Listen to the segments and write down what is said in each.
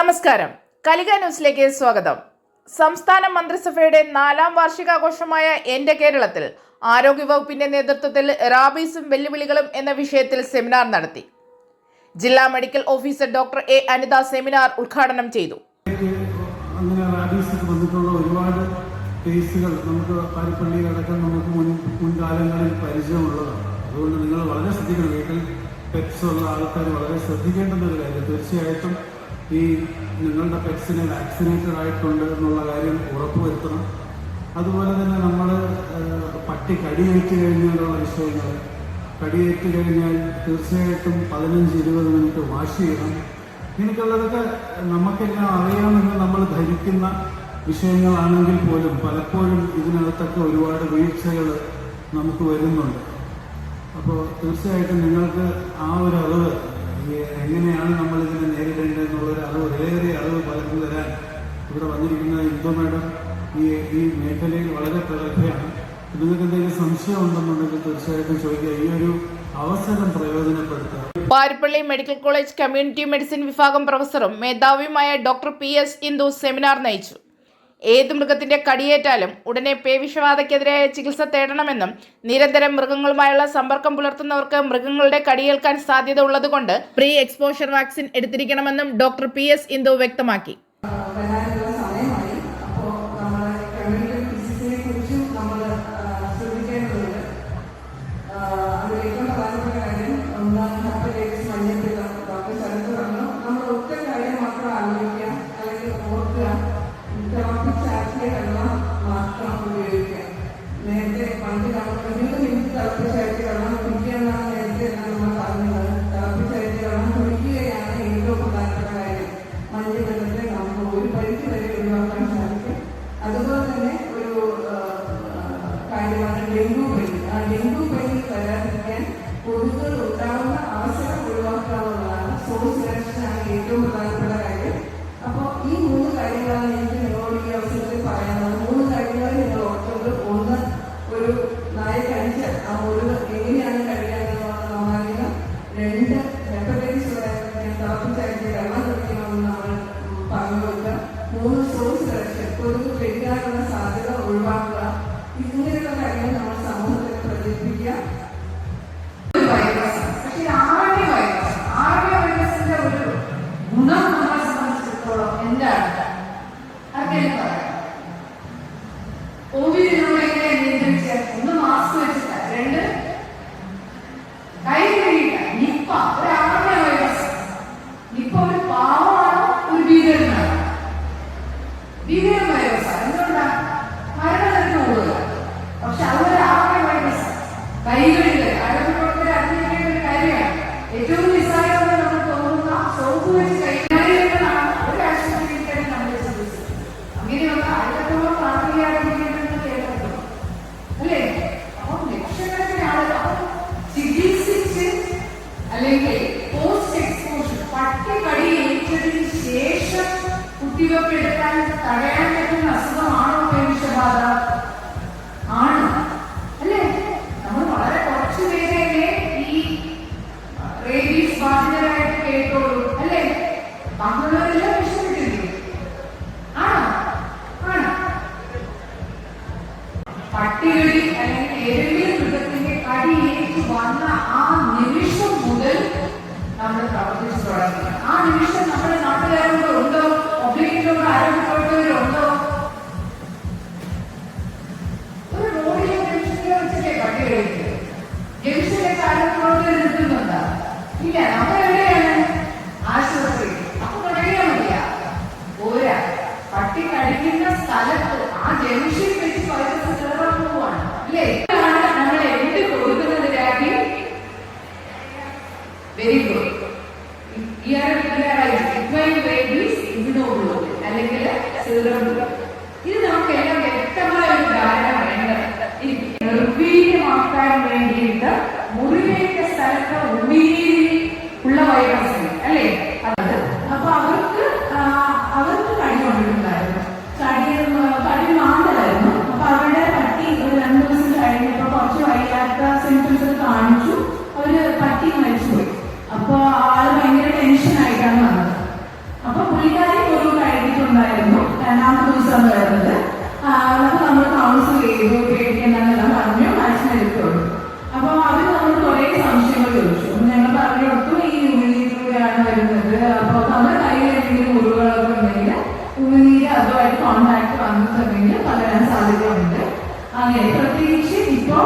നമസ്കാരം. കലിക ന്യൂസിലേക്ക് സ്വാഗതം. സംസ്ഥാന മന്ത്രിസഭയുടെ നാലാം വാർഷികാഘോഷമായ എന്റെ കേരളത്തിൽ ആരോഗ്യ വകുപ്പിന്റെ നേതൃത്വത്തിൽ റാബീസും വെല്ലുവിളികളും എന്ന വിഷയത്തിൽ സെമിനാർ നടത്തി. ജില്ലാ medical officer doctor A Anitha seminar ഉദ്ഘാടനം ചെയ്തു. അങ്ങനെ വന്നിട്ടുള്ള ഒരുപാട് കേസുകൾ നമുക്ക് പാരിപ്പള്ളിയിലടക്കം നമുക്ക് മുൻ മുൻകാലങ്ങളിൽ പരിചയമുള്ളതാണ്. അതുകൊണ്ട് നിങ്ങൾ വളരെ ശ്രദ്ധിക്കണം. വീട്ടിൽ പെറ്റ്സ് ഉള്ള ആൾക്കാർ വളരെ ശ്രദ്ധിക്കേണ്ടുന്ന ഒരു കാര്യം. തീർച്ചയായിട്ടും ഈ നിങ്ങളുടെ പെറ്റ്സിന് വാക്സിനേറ്റഡ് ആയിട്ടുണ്ട് എന്നുള്ള കാര്യം ഉറപ്പുവരുത്തണം. അതുപോലെ തന്നെ നമ്മൾ പട്ടി കടിയേറ്റ് കഴിഞ്ഞാലുള്ള വിഷയങ്ങൾ കടിയേറ്റ് കഴിഞ്ഞാൽ തീർച്ചയായിട്ടും പതിനഞ്ച് ഇരുപത് മിനിറ്റ് വാഷ് ചെയ്യണം. ഇങ്ങനെയൊക്കെയുള്ളതൊക്കെ നമുക്കെല്ലാം അറിയാമെന്ന് നമ്മൾ ധരിക്കുന്ന വിഷയങ്ങളാണെങ്കിൽ പോലും പലപ്പോഴും ഇതിനകത്തൊക്കെ ഒരുപാട് വീഴ്ചകൾ നമുക്ക് വരുന്നുണ്ട്. അപ്പോൾ തീർച്ചയായിട്ടും നിങ്ങൾക്ക് ആ ഒരു അറിവ് ഇന്ദു മാഡം? ഈ ഈ മേഖലയിൽ വളരെ പ്രഗത്ഭയാണ്. നിങ്ങൾക്ക് എന്തെങ്കിലും സംശയം ഉണ്ടെന്നുണ്ടെങ്കിൽ തീർച്ചയായിട്ടും ചോദിക്കുക ഈ ഒരു അവസരം പ്രയോജനപ്പെടുത്തുക Paripally medical college community medicine വിഭാഗം പ്രൊഫസറും മേധാവിയുമായ doctor P S Indu seminar നയിച്ചു. ഏത് മൃഗത്തിന്റെ കടിയേറ്റാലും ഉടനെ പേവിഷബാധയ്ക്കെതിരായ ചികിത്സ തേടണമെന്നും നിരന്തരം മൃഗങ്ങളുമായുള്ള സമ്പർക്കം പുലർത്തുന്നവർക്ക് മൃഗങ്ങളുടെ കടിയേൽക്കാൻ സാധ്യത ഉള്ളതുകൊണ്ട് പ്രീ എക്സ്പോഷർ വാക്സിൻ എടുത്തിരിക്കണമെന്നും ഡോക്ടർ പി എസ് ഇന്ദു വ്യക്തമാക്കി. Santo. കുത്തിവെപ്പ് എടുക്കാൻ തടയാൻ പറ്റുന്ന അസുഖമാണോ ജംഗ്ഷനിലേക്ക് ആരോഗ്യപ്രവർത്തകർ നിൽക്കുന്നുണ്ടോ. ഇല്ല നമ്മൾ എവിടെയാണ്? ആശുപത്രി അപ്പൊ തുടങ്ങിയാൽ മതിയാ പോരാ. പട്ടി സ്ഥലത്ത് ആ ജംഗ്ഷൻ വെച്ച് വൈറസ് കയറാൻ പോവാണ്. അല്ലേ? നമ്മൾ എന്ത് കൊടുക്കുന്നത് രാജ്യം വെരി ഗുഡ് അല്ലെങ്കിൽ സീറം ഉമിനീര് അതുമായിട്ട് വന്നു പകരാൻ സാധ്യതയുണ്ട്. അങ്ങനെ പ്രത്യേകിച്ച് ഇപ്പോൾ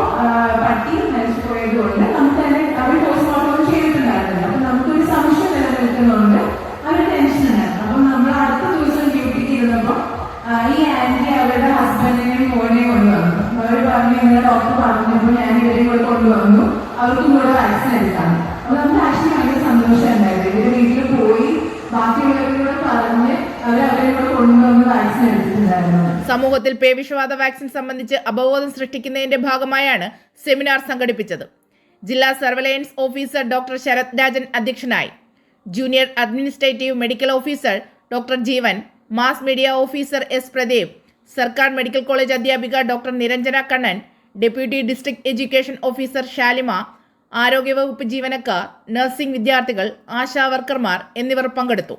സമൂഹത്തിൽ പേവിഷവാദ വാക്സിൻ സംബന്ധിച്ച് അവബോധം സൃഷ്ടിക്കുന്നതിന്റെ ഭാഗമായാണ് സെമിനാർ സംഘടിപ്പിച്ചത്. ജില്ലാ surveillance officer doctor Sarath Rajan അധ്യക്ഷനായി. Junior administrative medical officer doctor Jeevan mass media officer S Pradeep സർക്കാർ മെഡിക്കൽ കോളേജ് അധ്യാപിക doctor Niranjana Kannan deputy district education officer Shalima ആരോഗ്യവകുപ്പ് ജീവനക്കാർ നഴ്സിംഗ് വിദ്യാർത്ഥികൾ ആശാ വർക്കർമാർ എന്നിവർ പങ്കെടുത്തു.